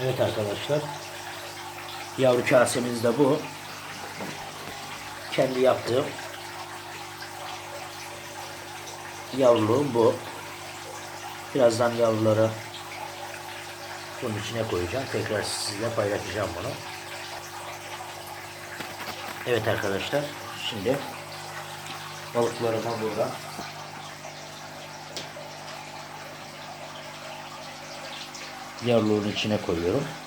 Evet arkadaşlar. Yavru kasemiz de bu. Kendi yaptığım yavruluğum bu. Birazdan yavruları bunun içine koyacağım. Tekrar sizinle paylaşacağım bunu. Evet arkadaşlar. Şimdi balıklarımı burada yavruluğun içine koyuyorum.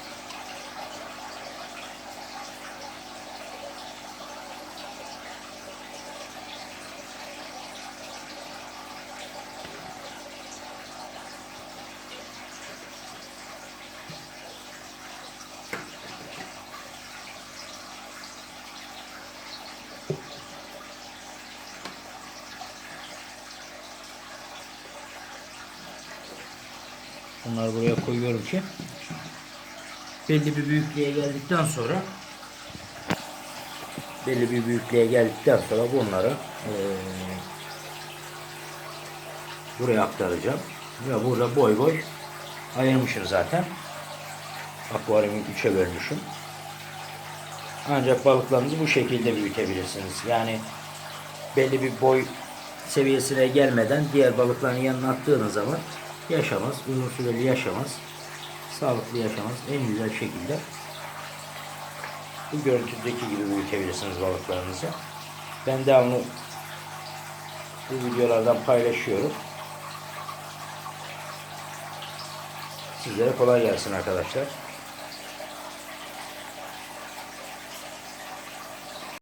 Bunları buraya koyuyorum ki belli bir büyüklüğe geldikten sonra belli bir büyüklüğe geldikten sonra bunları eee, buraya aktaracağım. Ve burada boy boy ayırmışım zaten. Akvaryumu üçe bölmüşüm. Ancak balıklarınızı bu şekilde büyütebilirsiniz. Yani belli bir boy seviyesine gelmeden diğer balıkların yanına attığınız zaman yaşamaz, uzun süreli yaşamaz, sağlıklı yaşamaz. En güzel şekilde bu görüntüdeki gibi büyütebilirsiniz balıklarınızı. Ben devamlı bu videolardan paylaşıyorum. Sizlere kolay gelsin arkadaşlar.